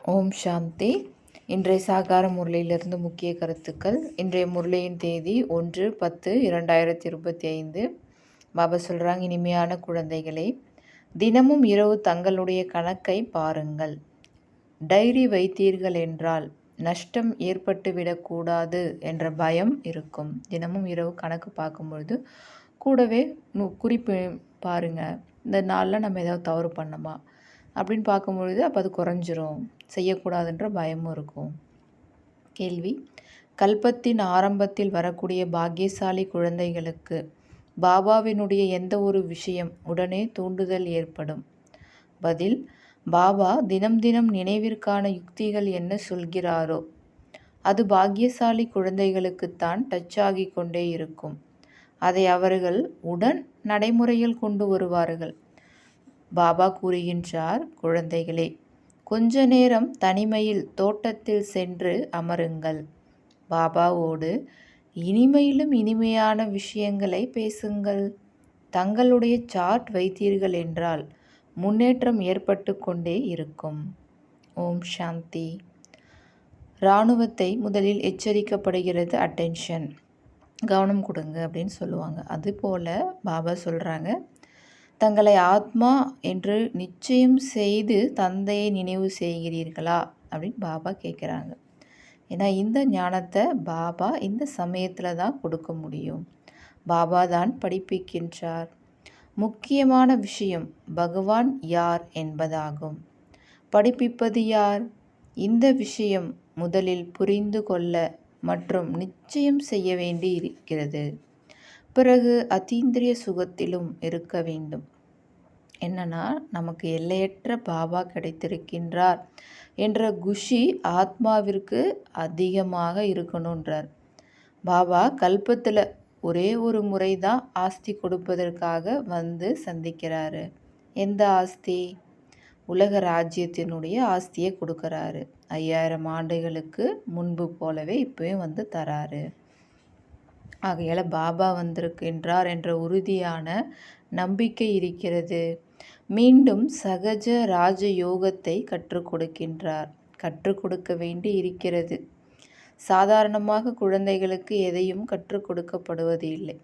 ஓம் சாந்தி. இன்றைய சாகார முரளியிலிருந்து முக்கிய கருத்துக்கள். இன்றைய முரளியின் தேதி ஒன்று பத்து இரண்டாயிரத்தி இருபத்தி ஐந்து பாபா சொல்கிறாங்க இனிமையான குழந்தைகளே தினமும் இரவு தங்களுடைய கணக்கை பாருங்கள். டைரி வைத்தீர்கள் என்றால் நஷ்டம் ஏற்பட்டுவிடக்கூடாது என்ற பயம் இருக்கும். தினமும் இரவு கணக்கு பார்க்கும்பொழுது கூடவே குறிப்பு பாருங்கள் இந்த நாளில் நம்ம ஏதாவது தவறு பண்ணோமா அப்படின்னு பார்க்கும்பொழுது அப்போ அது குறைஞ்சிரும். செய்யக்கூடாதுன்ற பயமும் இருக்கும். கேள்வி. கல்பத்தின் ஆரம்பத்தில் வரக்கூடிய பாக்கியசாலி குழந்தைகளுக்கு பாபாவினுடைய எந்த ஒரு விஷயம் உடனே தூண்டுதல் ஏற்படும்? பதில். பாபா தினம் தினம் நினைவிற்கான யுக்திகள் என்ன சொல்கிறாரோ அது பாக்கியசாலி குழந்தைகளுக்குத்தான் டச் ஆகி கொண்டே இருக்கும். அதை அவர்கள் உடன் நடைமுறையில் கொண்டு வருவார்கள். பாபா கூறுகின்றார் குழந்தைகளே கொஞ்ச நேரம் தனிமையில் தோட்டத்தில் சென்று அமருங்கள். பாபாவோடு இனிமையிலும் இனிமையான விஷயங்களை பேசுங்கள். தங்களுடைய சார்ட் வைத்தீர்கள் என்றால் முன்னேற்றம் ஏற்பட்டு கொண்டே இருக்கும். ஓம் சாந்தி. இராணுவத்தை முதலில் எச்சரிக்கப்படுகிறது அட்டென்ஷன். கவனம் கொடுங்க அப்படின்னு சொல்லுவாங்க. அதுபோல் பாபா சொல்கிறாங்க தங்களை ஆத்மா என்று நிச்சயம் செய்து தந்தையை நினைவு செய்கிறீர்களா? அப்படின்னு பாபா கேட்குறாங்க ஏன்னா இந்த ஞானத்தை பாபா இந்த சமயத்தில் தான் கொடுக்க முடியும். பாபா தான் படிப்பிக்கின்றார். முக்கியமான விஷயம் பகவான் யார் என்பதாகும். படிப்பிப்பது யார்? இந்த விஷயம் முதலில் புரிந்து கொள்ள மற்றும் நிச்சயம் செய்ய வேண்டி இருக்கிறது பிறகு அத்தீந்திரிய சுகத்திலும் இருக்க வேண்டும். என்னன்னா நமக்கு எல்லையற்ற பாபா கிடைத்திருக்கின்றார் என்ற குஷி ஆத்மாவிற்கு அதிகமாக இருக்கணுன்றார் பாபா கல்பத்தில் ஒரே ஒரு முறை தான் ஆஸ்தி கொடுப்பதற்காக வந்து சந்திக்கிறாரு. எந்த ஆஸ்தி? உலக ராஜ்யத்தினுடைய ஆஸ்தியை கொடுக்குறாரு. ஐயாயிரம் ஆண்டுகளுக்கு முன்பு போலவே இப்போயும் வந்து தராரு. ஆகையால் பாபா வந்திருக்கின்றார் என்ற உறுதியான நம்பிக்கை இருக்கிறது. மீண்டும் சகஜ ராஜ யோகத்தை கற்றுக் கொடுக்கின்றார். கற்றுக் கொடுக்க வேண்டி இருக்கிறது. சாதாரணமாக குழந்தைகளுக்கு எதையும் கற்றுக் கொடுக்கப்படுவது இல்லை.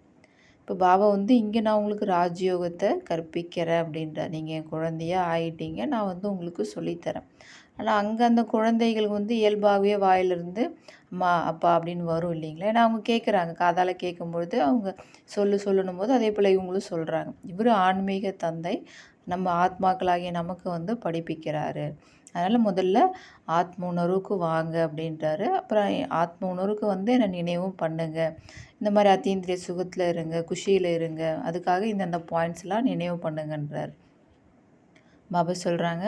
இப்போ பாபா வந்து இங்கே நான் உங்களுக்கு ராஜயோகத்தை கற்பிக்கிறேன் அப்படின்றார். நீங்கள் என் குழந்தையாக ஆயிட்டீங்க நான் வந்து உங்களுக்கு சொல்லித்தரேன். ஆனால் அங்கே அந்த குழந்தைகளுக்கு வந்து இயல்பாகவே வாயிலிருந்து அம்மா அப்பா அப்படின்னு வரும் இல்லைங்களா? ஏன்னா அவங்க கேட்குறாங்க காதால் கேட்கும்பொழுது அவங்க சொல்லு சொல்லணும் போது அதே போல் இவங்களும் சொல்கிறாங்க இவர் ஆன்மீக தந்தை நம்ம ஆத்மாக்களாகிய நமக்கு வந்து படிப்பிக்கிறாரு. அதனால் முதல்ல ஆத்ம உணர்வுக்கு வாங்க அப்படின்றாரு. அப்புறம் ஆத்ம உணர்வுக்கு வந்து என்னை நினைவும் பண்ணுங்க. இந்த மாதிரி அத்தீந்திரிய சுகத்தில் இருங்க குஷியில் இருங்க. அதுக்காக இந்தந்த பாயிண்ட்ஸ்லாம் நினைவு பண்ணுங்கன்றார். பாபா சொல்கிறாங்க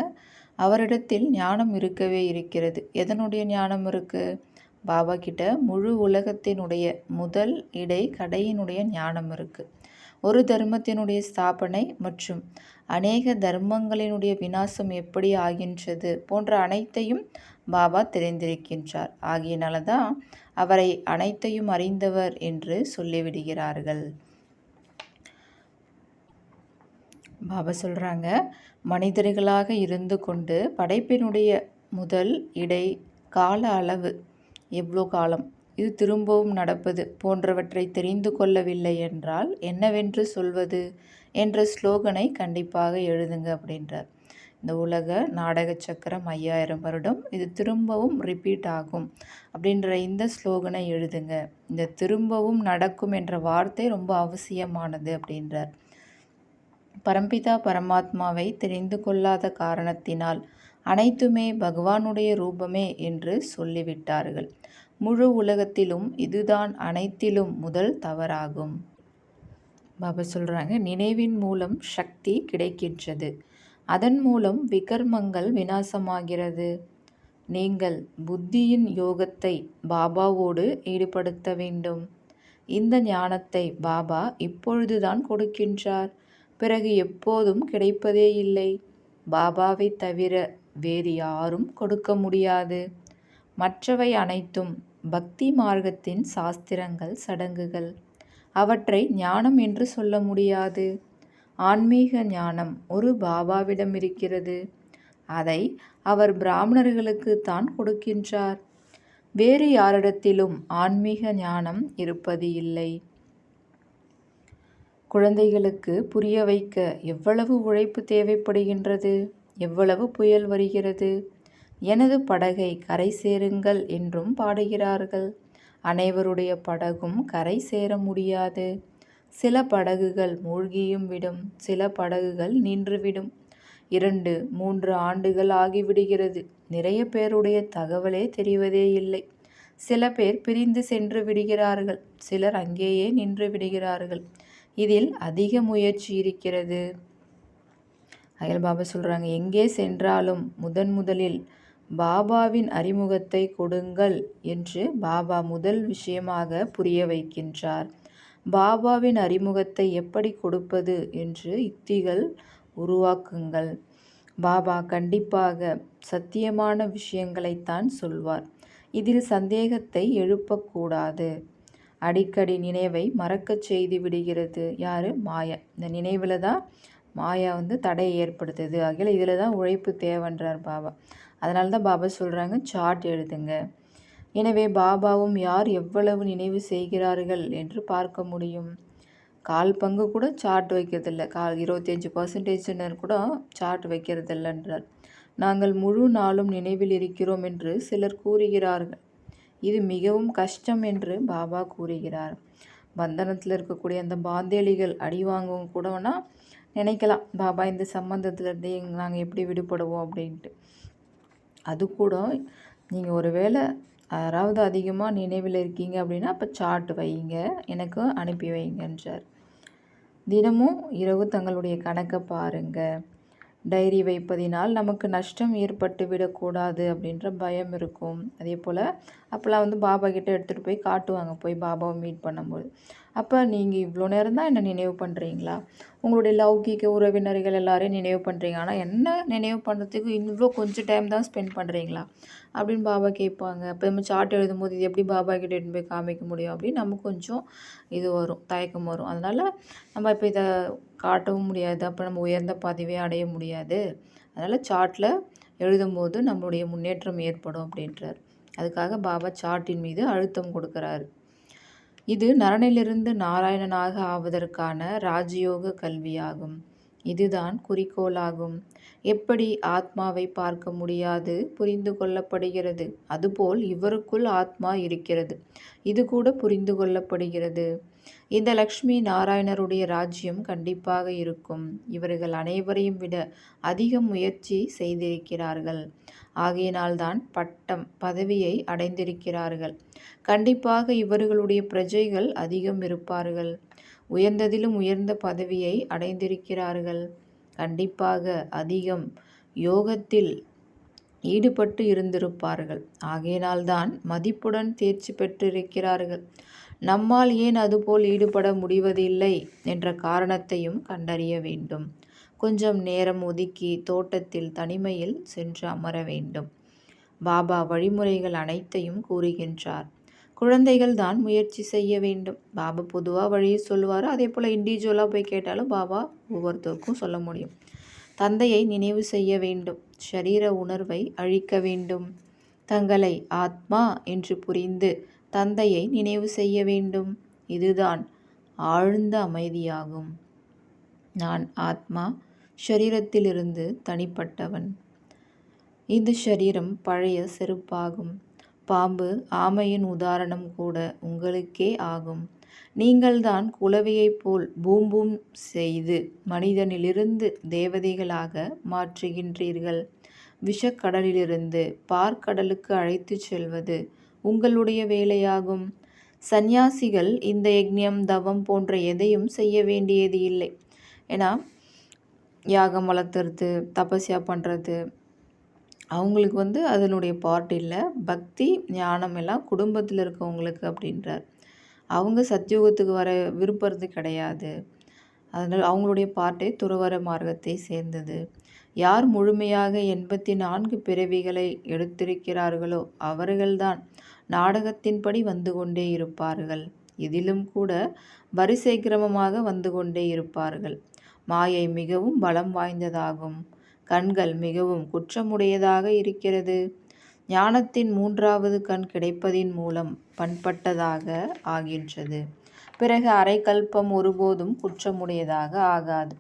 அவரிடத்தில் ஞானம் இருக்கவே இருக்கிறது. எதனுடைய ஞானம் இருக்குது பாபா கிட்ட முழு உலகத்தினுடைய முதல் இடை கடையினுடைய ஞானம் இருக்குது ஒரு தர்மத்தினுடைய ஸ்தாபனை மற்றும் அநேக தர்மங்களினுடைய வினாசம் எப்படி ஆகின்றது போன்ற அனைத்தையும் பாபா தெரிந்திருக்கின்றார். ஆகியனால தான் அவரை அனைத்தையும் அறிந்தவர் என்று சொல்லிவிடுகிறார்கள். பாபா சொல்கிறாங்க மனிதர்களாக இருந்து கொண்டு படைப்பினுடைய முதல் இடை கால அளவு எவ்வளோ காலம்? இது திரும்பவும் நடப்பது போன்றவற்றை தெரிந்து கொள்ளவில்லை என்றால் என்னவென்று சொல்வது? என்ற ஸ்லோகனை கண்டிப்பாக எழுதுங்க அப்படின்றார். இந்த உலக நாடக சக்கரம் ஐயாயிரம் வருடம் இது திரும்பவும் ரிப்பீட் ஆகும் அப்படின்ற இந்த ஸ்லோகனை எழுதுங்க. இந்த திரும்பவும் நடக்கும் என்ற வார்த்தை ரொம்ப அவசியமானது அப்படின்றார். பரம்பிதா பரமாத்மாவை தெரிந்து கொள்ளாத காரணத்தினால் அனைத்துமே பகவானுடைய ரூபமே என்று சொல்லிவிட்டார்கள். முழு உலகத்திலும் இதுதான் அனைத்திலும் முதல் தவறாகும். பாபா சொல்கிறாங்க நினைவின் மூலம் சக்தி கிடைக்கின்றது. அதன் மூலம் விகர்மங்கள் வினாசமாகிறது நீங்கள் புத்தியின் யோகத்தை பாபாவோடு ஈடுபடுத்த வேண்டும். இந்த ஞானத்தை பாபா இப்பொழுதுதான் கொடுக்கின்றார். பிறகு எப்போதும் கிடைப்பதே இல்லை. பாபாவை தவிர வேறு யாரும் கொடுக்க முடியாது. மற்றவை அனைத்தும் பக்தி மார்க்கத்தின் சாஸ்திரங்கள் சடங்குகள். அவற்றை ஞானம் என்று சொல்ல முடியாது. ஆன்மீக ஞானம் ஒரு பாபாவிடம் இருக்கிறது. அதை அவர் பிராமணர்களுக்கு தான் கொடுக்கின்றார். வேறு யாரிடத்திலும் ஆன்மீக ஞானம் இருப்பது இல்லை. குழந்தைகளுக்கு புரிய வைக்க எவ்வளவு உழைப்பு தேவைப்படுகின்றது? எவ்வளவு புயல் வருகிறது? எனது படகை கரை சேருங்கள் என்றும் பாடுகிறார்கள். அனைவருடைய படகும் கரை சேர முடியாது. சில படகுகள் மூழ்கியும் விடும் சில படகுகள் நின்றுவிடும். இரண்டு மூன்று ஆண்டுகள் ஆகிவிடுகிறது. நிறைய பேருடைய தகவலே தெரிவதே இல்லை. சில பேர் பிரிந்து சென்று விடுகிறார்கள் சிலர் அங்கேயே நின்று விடுகிறார்கள். இதில் அதிக முயற்சி இருக்கிறது. அயல் பாபா சொல்கிறாங்க எங்கே சென்றாலும் முதன் முதலில் பாபாவின் அறிமுகத்தை கொடுங்கள் என்று பாபா முதல் விஷயமாக புரிய வைக்கின்றார். பாபாவின் அறிமுகத்தை எப்படி கொடுப்பது என்று யுக்திகள் உருவாக்குங்கள். பாபா கண்டிப்பாக சத்தியமான விஷயங்களைத்தான் சொல்வார். இதில் சந்தேகத்தை எழுப்பக்கூடாது. அடிக்கடி நினைவை மறக்கச் செய்து விடுகிறது. யார்? மாயா. இந்த நினைவில் தான் மாயா வந்து தடையை ஏற்படுத்துது. ஆகிய இதில் தான் உழைப்பு தேவைன்றார் பாபா. அதனால தான் பாபா சொல்கிறாங்க சார்ட் எழுதுங்க. எனவே பாபாவும் யார் எவ்வளவு நினைவு செய்கிறார்கள் என்று பார்க்க முடியும். கால் பங்கு கூட சார்ட் வைக்கிறதில்ல. கால் இருபத்தஞ்சி பர்சன்டேஜினர் கூட சார்ட் வைக்கிறதில்லைன்றார். நாங்கள் முழு நாளும் நினைவில் இருக்கிறோம் என்று சிலர் கூறுகிறார்கள். இது மிகவும் கஷ்டம் என்று பாபா கூறுகிறார். பந்தனத்தில் இருக்கக்கூடிய அந்த பாந்தேளிகள் அடி வாங்கவும் கூடனா நினைக்கலாம் பாபா இந்த சம்மந்தத்துலேருந்தே நாங்கள் எப்படி விடுபடுவோம்? அப்படின்ட்டு. அது கூட நீங்கள் ஒரு வேளை யாராவது அதிகமாக நினைவில் இருக்கீங்க அப்படின்னா அப்போ சார்ட் வைங்க. எனக்கு அனுப்பி வைங்கன்றார். தினமும் இரவு தங்களுடைய கணக்கை பாருங்கள் டைரி வைப்பதினால் நமக்கு நஷ்டம் ஏற்பட்டு விடக்கூடாது அப்படின்ற பயம் இருக்கும். அதே போல் அப்போல்லாம் வந்து பாபா கிட்டே எடுத்துகிட்டு போய் காட்டுவாங்க. போய் பாபாவை மீட் பண்ணும்போது. அப்போ நீங்கள் இவ்வளோ நேரம் தான் என்ன நினைவு பண்ணுறீங்களா உங்களுடைய லௌகீக உறவினர்கள் எல்லாரையும் நினைவு பண்ணுறீங்க ஆனால் என்ன நினைவு பண்ணுறதுக்கு இவ்வளோ கொஞ்சம் டைம் தான் ஸ்பெண்ட் பண்ணுறீங்களா அப்படின்னு பாபா கேட்பாங்க. அப்போ நம்ம சார்ட் எழுதும் போது இது எப்படி பாபா கிட்ட எடுத்து போய் காமிக்க முடியும் அப்படின்னு நமக்கு கொஞ்சம் இது வரும் தயக்கம் வரும். அதனால் நம்ம இப்போ இதை காட்டவும் முடியாது. அப்போ நம்ம உயர்ந்த பதவியை அடைய முடியாது. அதனால் சார்ட்டில் எழுதும்போது நம்மளுடைய முன்னேற்றம் ஏற்படும் அப்படின்றார். அதுக்காக பாபா சார்ட்டின் மீது அழுத்தம் கொடுக்குறாரு. இது நரனிலிருந்து நாராயணனாக ஆவதற்கான ராஜயோக கல்வியாகும். இதுதான் குறிக்கோளாகும். எப்படி ஆத்மாவை பார்க்க முடியாது புரிந்து கொள்ளப்படுகிறது. அதுபோல் இவருக்குள் ஆத்மா இருக்கிறது. இது கூட புரிந்து கொள்ளப்படுகிறது. இந்த லக்ஷ்மி நாராயணருடைய ராஜ்யம் கண்டிப்பாக இருக்கும். இவர்கள் அனைவரையும் விட அதிக முயற்சி செய்திருக்கிறார்கள். ஆகையினால்தான் பட்டம் பதவியை அடைந்திருக்கிறார்கள். கண்டிப்பாக இவர்களுடைய பிரஜைகள் அதிகம் இருப்பார்கள். உயர்ந்ததிலும் உயர்ந்த பதவியை அடைந்திருக்கிறார்கள். கண்டிப்பாக அதிகம் யோகத்தில் ஈடுபட்டு இருந்திருப்பார்கள். ஆகையினால்தான் மதிப்புடன் தேர்ச்சி பெற்றிருக்கிறார்கள். நம்மால் ஏன் அதுபோல் ஈடுபட முடிவதில்லை? என்ற காரணத்தையும் கண்டறிய வேண்டும். கொஞ்சம் நேரம் ஒதுக்கி தோட்டத்தில் தனிமையில் சென்று அமர வேண்டும். பாபா வழிமுறைகள் அனைத்தையும் கூறுகின்றார். குழந்தைகள் தான் முயற்சி செய்ய வேண்டும். பாபா பொதுவாக வழியை சொல்லுவார்? அதே போல் இண்டிவிஜுவலாக போய் கேட்டாலும் பாபா ஒவ்வொருத்தருக்கும் சொல்ல முடியும். தந்தையை நினைவு செய்ய வேண்டும். ஷரீர உணர்வை அழிக்க வேண்டும். தங்களை ஆத்மா என்று புரிந்து தந்தையை நினைவு செய்ய வேண்டும். இதுதான் ஆழ்ந்த அமைதியாகும். நான் ஆத்மா ஷரீரத்திலிருந்து தனிப்பட்டவன். இந்த ஷரீரம் பழைய செருப்பாகும். பாம்பு ஆமையின் உதாரணம் கூட உங்களுக்கே ஆகும். நீங்கள்தான் குலவையைப் போல் பூம்பூம் செய்து மனிதனிலிருந்து தேவதைகளாக மாற்றுகின்றீர்கள். விஷக்கடலிலிருந்து பார்க்கடலுக்கு அழைத்துச் செல்வது உங்களுடைய வேலையாகும். சந்நியாசிகள் இந்த யக்ஞம் தவம் போன்ற எதையும் செய்ய வேண்டியது இல்லை. ஏன்னா யாகம் வளர்த்துறது தபஸ்யா பண்ணுறது அவங்களுக்கு வந்து அதனுடைய பார்ட் இல்லை. பக்தி ஞானம் எல்லாம் குடும்பத்தில் இருக்கவங்களுக்கு அப்படின்றார். அவங்க சத்தியோகத்துக்கு வர விருப்பறது கிடையாது. அதனால் அவங்களுடைய பார்ட்டே துறவர மார்க்கத்தை சேர்ந்தது. யார் முழுமையாக எண்பத்தி நான்கு பிறவிகளை எடுத்திருக்கிறார்களோ அவர்கள்தான் நாடகத்தின்படி வந்து கொண்டே இருப்பார்கள். இதிலும் கூட வரிசை கிரமமாக வந்து கொண்டே இருப்பார்கள். மாயை மிகவும் பலம் வாய்ந்ததாகும். கண்கள் மிகவும் குற்றமுடையதாக இருக்கிறது. ஞானத்தின் மூன்றாவது கண் கிடைப்பதின் மூலம் பண்பட்டதாக ஆகின்றது. பிறகு அரைக்கல்பம் ஒருபோதும் குற்றமுடையதாக ஆகாது.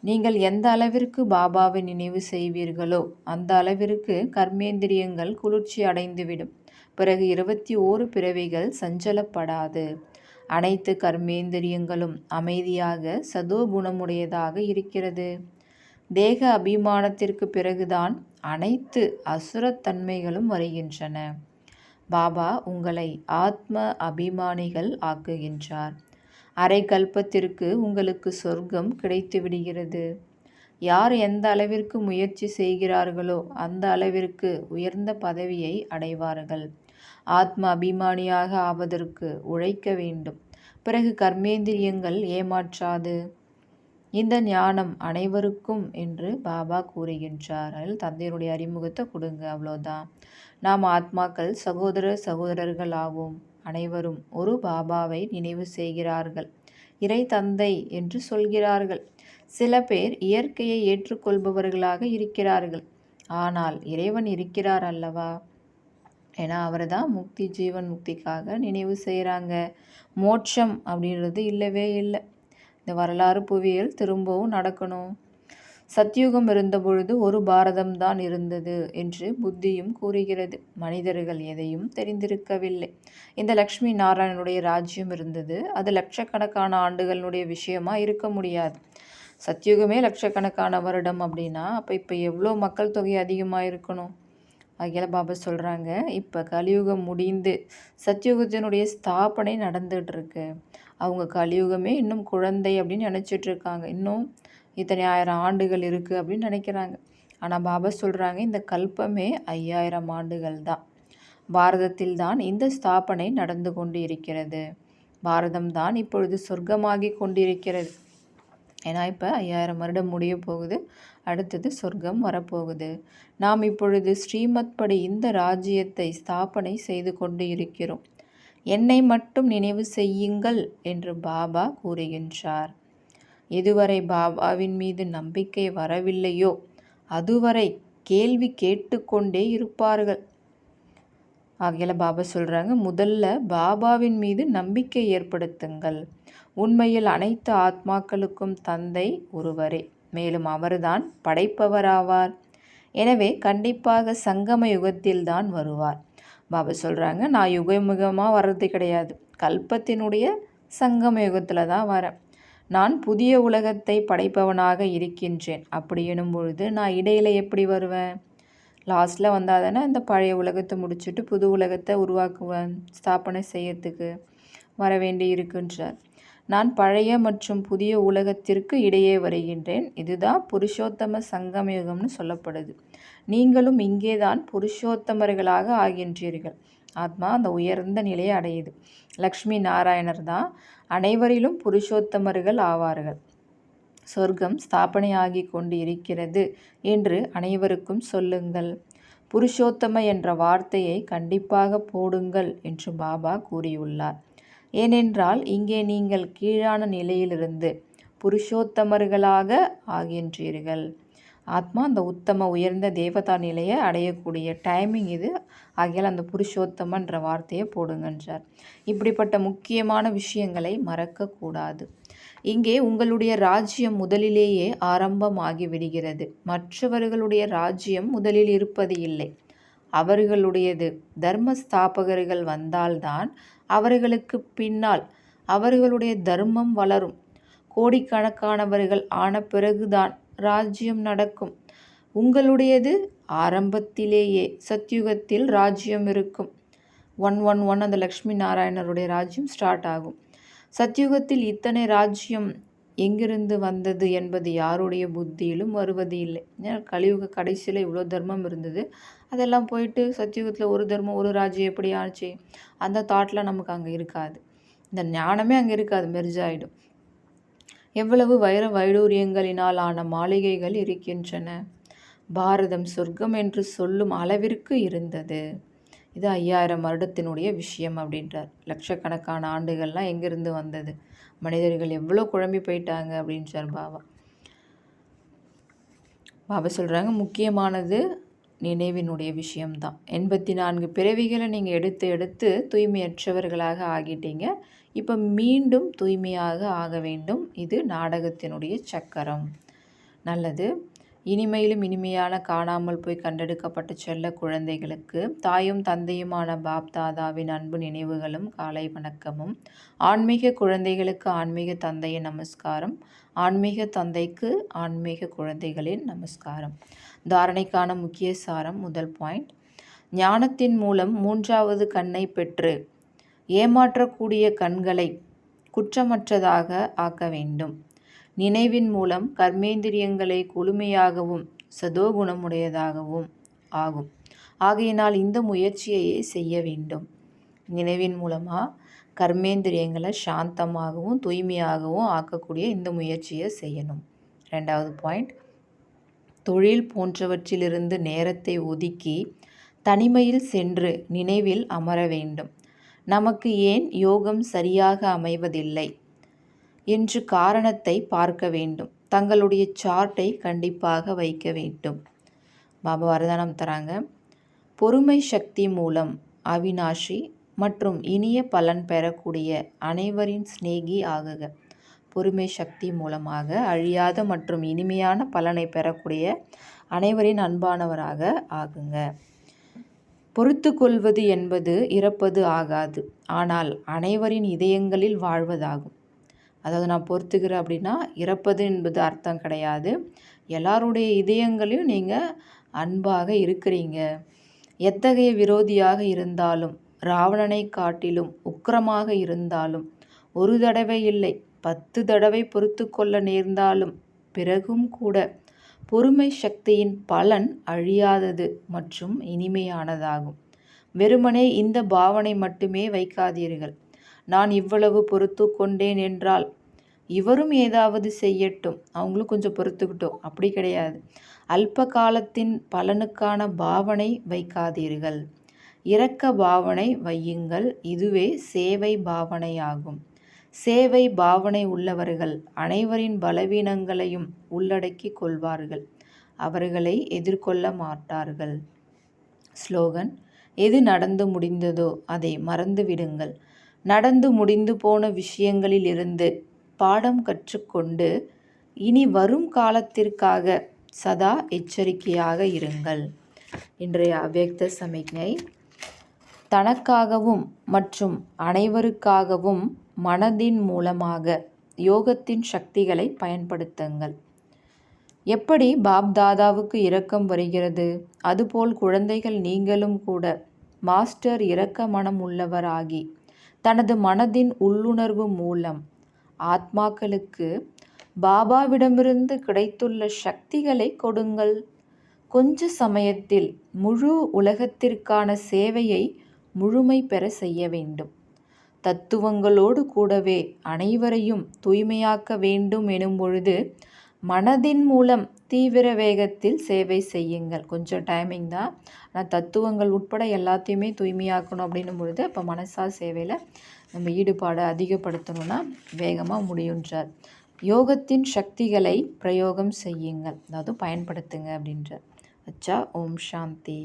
நீங்கள் எந்த அளவிற்கு பாபாவை நினைவு செய்வீர்களோ அந்த அளவிற்கு கர்மேந்திரியங்கள் குளிர்ச்சி அடைந்துவிடும். பிறகு இருபத்தி ஓரு பிறவிகள் சஞ்சலப்படாது. அனைத்து கர்மேந்திரியங்களும் அமைதியாக சதோகுணமுடையதாக இருக்கிறது. தேக அபிமானத்திற்கு பிறகுதான் அனைத்து அசுரத்தன்மைகளும் வருகின்றன. பாபா உங்களை ஆத்ம அபிமானிகள் ஆக்குகின்றார். அரை கல்பத்திற்கு உங்களுக்கு சொர்க்கம் கிடைத்து விடுகிறது யார் எந்த அளவிற்கு முயற்சி செய்கிறார்களோ அந்த அளவிற்கு உயர்ந்த பதவியை அடைவார்கள். ஆத்ம அபிமானியாக ஆவதற்கு உழைக்க வேண்டும். பிறகு கர்மேந்திரியங்கள் ஏமாற்றாது. இந்த ஞானம் அனைவருக்கும் என்று பாபா கூறுகின்றார். அதில் தந்தையினுடைய அறிமுகத்தை கொடுங்க அவ்வளோதான் நாம் ஆத்மாக்கள் சகோதர சகோதரர்கள் ஆவோம் அனைவரும் ஒரு பாபாவை நினைவு செய்கிறார்கள். இறை தந்தை என்று சொல்கிறார்கள். சில பேர் இயற்கையை ஏற்றுக்கொள்பவர்களாக இருக்கிறார்கள். ஆனால் இறைவன் இருக்கிறார் அல்லவா? ஏன்னா அவர் தான் முக்தி ஜீவன் முக்திக்காக நினைவு செய்கிறாங்க மோட்சம் அப்படின்றது இல்லவே இல்லை. இந்த வரலாறு புவியியல் திரும்பவும் நடக்கணும். சத்தியுகம் இருந்தபொழுது ஒரு பாரதம் தான் இருந்தது என்று புத்தியும் கூறுகிறது. மனிதர்கள் எதையும் தெரிந்திருக்கவில்லை. இந்த லக்ஷ்மி நாராயணனுடைய ராஜ்யம் இருந்தது. அது லட்சக்கணக்கான ஆண்டுகளுடைய விஷயமா இருக்க முடியாது. சத்தியுகமே லட்சக்கணக்கான வருடம் அப்படின்னா அப்போ இப்போ எவ்வளோ மக்கள் தொகை அதிகமாக இருக்கணும்? அகில பாபா சொல்கிறாங்க இப்போ கலியுகம் முடிந்து சத்தியுகத்தினுடைய ஸ்தாபனை நடந்துகிட்டு இருக்கு அவங்க கலியுகமே இன்னும் குழந்தை அப்படின்னு நினச்சிட்டு இருக்காங்க இன்னும் இத்தனை ஆயிரம் ஆண்டுகள் இருக்குது அப்படின்னு நினைக்கிறாங்க. ஆனால் பாபா சொல்கிறாங்க இந்த கல்பமே ஐயாயிரம் ஆண்டுகள் தான். பாரதத்தில் தான் இந்த ஸ்தாபனை நடந்து கொண்டு இருக்கிறது பாரதம் தான் இப்பொழுது சொர்க்கமாகி கொண்டிருக்கிறது. ஏன்னா இப்போ ஐயாயிரம் வருடம் முடிய போகுது. அடுத்தது சொர்க்கம் வரப்போகுது. நாம் இப்பொழுது ஸ்ரீமத் படி இந்த ராஜ்யத்தை ஸ்தாபனை செய்து கொண்டு இருக்கிறோம் என்னை மட்டும் நினைவு செய்யுங்கள் என்று பாபா கூறுகின்றார். எதுவரை பாபாவின் மீது நம்பிக்கை வரவில்லையோ அதுவரை கேள்வி கேட்டுக்கொண்டே இருப்பார்கள். ஆகையில் பாபா சொல்கிறாங்க முதல்ல பாபாவின் மீது நம்பிக்கை ஏற்படுத்துங்கள். உண்மையில் அனைத்து ஆத்மாக்களுக்கும் தந்தை ஒருவரே. மேலும் அவர்தான் படைப்பவராவார். எனவே கண்டிப்பாக சங்கம யுகத்தில்தான் வருவார். பாபா சொல்கிறாங்க நான் யுகமுகமாக வர்றது கிடையாது. கல்பத்தினுடைய சங்கம யுகத்தில் தான் வரேன். நான் புதிய உலகத்தை படைப்பவனாக இருக்கின்றேன். அப்படி எனும் பொழுது நான் இடையில் எப்படி வருவேன்? லாஸ்ட்டில் வந்தால் தானே இந்த பழைய உலகத்தை முடிச்சுட்டு புது உலகத்தை உருவாக்குவேன் ஸ்தாபனை செய்யறதுக்கு வர வேண்டி இருக்குன்றார் நான் பழைய மற்றும் புதிய உலகத்திற்கு இடையே வருகின்றேன். இதுதான் புருஷோத்தம சங்கமயுகம்னு சொல்லப்படுது. நீங்களும் இங்கேதான் புருஷோத்தமர்களாக ஆகின்றீர்கள். ஆத்மா அந்த உயர்ந்த நிலையை அடையுது. லக்ஷ்மி நாராயணர் தான் அனைவரிலும் புருஷோத்தமர்கள் ஆவார்கள். சொர்க்கம் ஸ்தாபனையாகி கொண்டு இருக்கிறது என்று அனைவருக்கும் சொல்லுங்கள். புருஷோத்தம என்ற வார்த்தையை கண்டிப்பாக போடுங்கள் என்று பாபா கூறியுள்ளார். ஏனென்றால் இங்கே நீங்கள் கீழான நிலையிலிருந்து புருஷோத்தமர்களாக ஆகின்றீர்கள். ஆத்மா அந்த உத்தம உயர்ந்த தேவதா நிலையை அடையக்கூடிய டைமிங் இது. ஆகியால் அந்த புருஷோத்தமன்ற வார்த்தையை போடுங்கன்றார். இப்படிப்பட்ட முக்கியமான விஷயங்களை மறக்கக்கூடாது. இங்கே உங்களுடைய ராஜ்யம் முதலிலேயே ஆரம்பமாகி விடுகிறது. மற்றவர்களுடைய ராஜ்யம் முதலில் இருப்பது இல்லை. அவர்களுடையது தர்ம ஸ்தாபகர்கள் வந்தால்தான் அவர்களுக்கு பின்னால் அவர்களுடைய தர்மம் வளரும். கோடிக்கணக்கானவர்கள் ஆன பிறகுதான் ராஜ்யம் நடக்கும். உங்களுடையது ஆரம்பத்திலேயே சத்யுகத்தில் ராஜ்யம் இருக்கும். ஒன் ஒன் ஒன் அந்த லக்ஷ்மி நாராயணருடைய ராஜ்யம் ஸ்டார்ட் ஆகும். சத்யுகத்தில் இத்தனை ராஜ்யம் எங்கிருந்து வந்தது என்பது யாருடைய புத்தியிலும் வருவது இல்லை. ஏன்னா கலியுக கடைசியில் இவ்வளோ தர்மம் இருந்தது. அதெல்லாம் போயிட்டு சத்யுகத்தில் ஒரு தர்மம் ஒரு ராஜ்யம் எப்படி ஆச்சு? அந்த தாட்லாம் நமக்கு அங்கே இருக்காது. இந்த ஞானமே அங்கே இருக்காது மெர்ஜாயிடும் எவ்வளவு வைர வைடூரியங்களினால் ஆன மாளிகைகள் இருக்கின்றன. பாரதம் சொர்க்கம் என்று சொல்லும் அளவிற்கு இருந்தது. இது ஐயாயிரம் வருடத்தினுடைய விஷயம் அப்படின்றார். லட்சக்கணக்கான ஆண்டுகள்லாம் எங்கிருந்து வந்தது? மனிதர்கள் எவ்வளோ குழம்பி போயிட்டாங்க அப்படின்றார் பாபா பாபா சொல்கிறாங்க முக்கியமானது நினைவினுடைய விஷயம்தான். எண்பத்தி நான்கு பிறவிகளை நீங்கள் எடுத்து எடுத்து தூய்மையற்றவர்களாக ஆகிட்டீங்க. இப்போ மீண்டும் தூய்மையாக ஆக வேண்டும். இது நாடகத்தினுடைய சக்கரம். நல்லது. இனிமையிலும் இனிமையான காணாமல் போய் கண்டெடுக்கப்பட்ட செல்ல குழந்தைகளுக்கு தாயும் தந்தையுமான பாப் தாதாவின் அன்பு நினைவுகளும் காலை வணக்கமும். ஆன்மீக குழந்தைகளுக்கு ஆன்மீக தந்தையின் நமஸ்காரம். ஆன்மீக தந்தைக்கு ஆன்மீக குழந்தைகளின் நமஸ்காரம். தாரணைக்கான முக்கிய சாரம் முதல் பாயிண்ட். ஞானத்தின் மூலம் மூன்றாவது கண்ணை பெற்று ஏமாற்றக்கூடிய கண்களை குற்றமற்றதாக ஆக்க வேண்டும். நினைவின் மூலம் கர்மேந்திரியங்களை குளுமையாகவும் சதோகுணமுடையதாகவும் ஆகும். ஆகையினால் இந்த முயற்சியையே செய்ய வேண்டும். நினைவின் மூலமாக கர்மேந்திரியங்களை சாந்தமாகவும் தூய்மையாகவும் ஆக்கக்கூடிய இந்த முயற்சியை செய்யணும். ரெண்டாவது பாயிண்ட் தொழில் போன்றவற்றிலிருந்து நேரத்தை ஒதுக்கி தனிமையில் சென்று நினைவில் அமர வேண்டும். நமக்கு ஏன் யோகம் சரியாக அமைவதில்லை? என்று காரணத்தை பார்க்க வேண்டும். தங்களுடைய சார்ட்டை கண்டிப்பாக வைக்க வேண்டும். பாபா வரதானம் தராங்க. பொறுமை சக்தி மூலம் அவினாஷி மற்றும் இனிய பலன் பெறக்கூடிய அனைவரின் சிநேகி ஆகுக. பொறுமை சக்தி மூலமாக அழியாத மற்றும் இனிமையான பலனை பெறக்கூடிய அனைவரின் அன்பானவராக ஆகுங்க. பொறுத்து கொள்வது என்பது இறப்பது ஆகாது. ஆனால் அனைவரின் இதயங்களில் வாழ்வதாகும். அதாவது நான் பொறுத்துக்கிறேன் அப்படின்னா இறப்பது என்பது அர்த்தம் கிடையாது. எல்லாருடைய இதயங்களையும் நீங்கள் அன்பாக இருக்கிறீங்க. எத்தகைய விரோதியாக இருந்தாலும் ராவணனை காட்டிலும் உக்கிரமாக இருந்தாலும் ஒரு தடவை இல்லை பத்து தடவை பொறுத்து கொள்ள நேர்ந்தாலும் பிறகும் கூட பொறுமை சக்தியின் பலன் அழியாதது மற்றும் இனிமையானதாகும். வெறுமனே இந்த பாவனை மட்டுமே வைக்காதீர்கள். நான் இவ்வளவு பொறுத்து கொண்டேன் என்றால் இவரும் ஏதாவது செய்யட்டும். அவங்களும் கொஞ்சம் பொறுத்துக்கிட்டோம். அப்படி கிடையாது. அல்ப காலத்தின் பலனுக்கான பாவனை வைக்காதீர்கள். இரக்க பாவனை வையுங்கள். இதுவே சேவை பாவனையாகும். சேவை பாவனை உள்ளவர்கள் அனைவரின் பலவீனங்களையும் உள்ளடக்கி கொள்வார்கள். அவர்களை எதிர்கொள்ள மாட்டார்கள். ஸ்லோகன் எது நடந்து முடிந்ததோ அதை மறந்து விடுங்கள். நடந்து முடிந்து போன விஷயங்களில் இருந்து பாடம் கற்றுக்கொண்டு இனி வரும் காலத்திற்காக சதா எச்சரிக்கையாக இருங்கள். இன்றைய அவ்யக்த சமிக்ஞை தனக்காகவும் மற்றும் அனைவருக்காகவும் மனதின் மூலமாக யோகத்தின் சக்திகளை பயன்படுத்துங்கள். எப்படி பாப் தாதாவுக்கு இரக்கம் வருகிறது? அதுபோல் குழந்தைகள் நீங்களும் கூட மாஸ்டர் இரக்க மனம் உள்ளவராகி தனது மனதின் உள்ளுணர்வு மூலம் ஆத்மாக்களுக்கு பாபாவிடமிருந்து கிடைத்துள்ள சக்திகளை கொடுங்கள். கொஞ்ச சமயத்தில் முழு உலகத்திற்கான சேவையை முழுமை பெற செய்ய வேண்டும். தத்துவங்களோடு கூடவே அனைவரையும் தூய்மையாக்க வேண்டும் எனும் பொழுது மனதின் மூலம் தீவிர வேகத்தில் சேவை செய்யுங்கள். கொஞ்சம் டைமிங் தான். ஆனால் தத்துவங்கள் உட்பட எல்லாத்தையுமே தூய்மையாக்கணும் அப்படின்னும் பொழுது அப்போ மனசா சேவையில் நம்ம ஈடுபாடை அதிகப்படுத்தணும்னா வேகமாக முடியுன்றார். யோகத்தின் சக்திகளை பிரயோகம் செய்யுங்கள். அதாவது பயன்படுத்துங்க அப்படின்றார். அச்சா ஓம் சாந்தி.